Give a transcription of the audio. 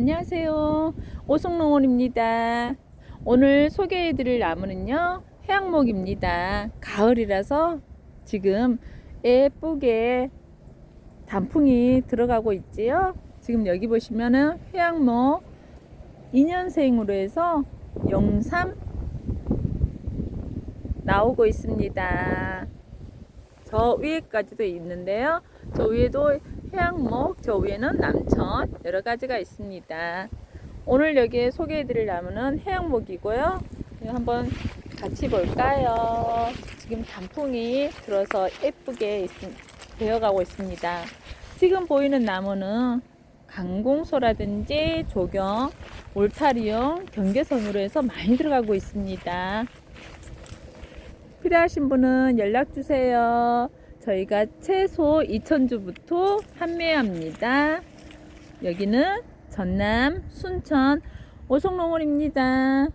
안녕하세요. 오송농원입니다. 오늘 소개해드릴 나무는요, 해양목입니다. 가을이라서 지금 예쁘게 단풍이 들어가고 있지요. 지금 여기 보시면은 해양목 2년생으로 해서 영삼 나오고 있습니다. 저 위에까지도 있는데요. 저 위에도 해양목, 저 위에는 남천 여러 가지가 있습니다. 오늘 여기에 소개해드릴 나무는 해양목이고요. 한번 같이 볼까요? 지금 단풍이 들어서 예쁘게 있, 되어가고 있습니다. 지금 보이는 나무는 강공소라든지 조경, 울타리용, 경계선으로 해서 많이 들어가고 있습니다. 필요하신 분은 연락 주세요. 저희가 최소 2,000주부터 판매합니다. 여기는 전남 순천 오송농원입니다.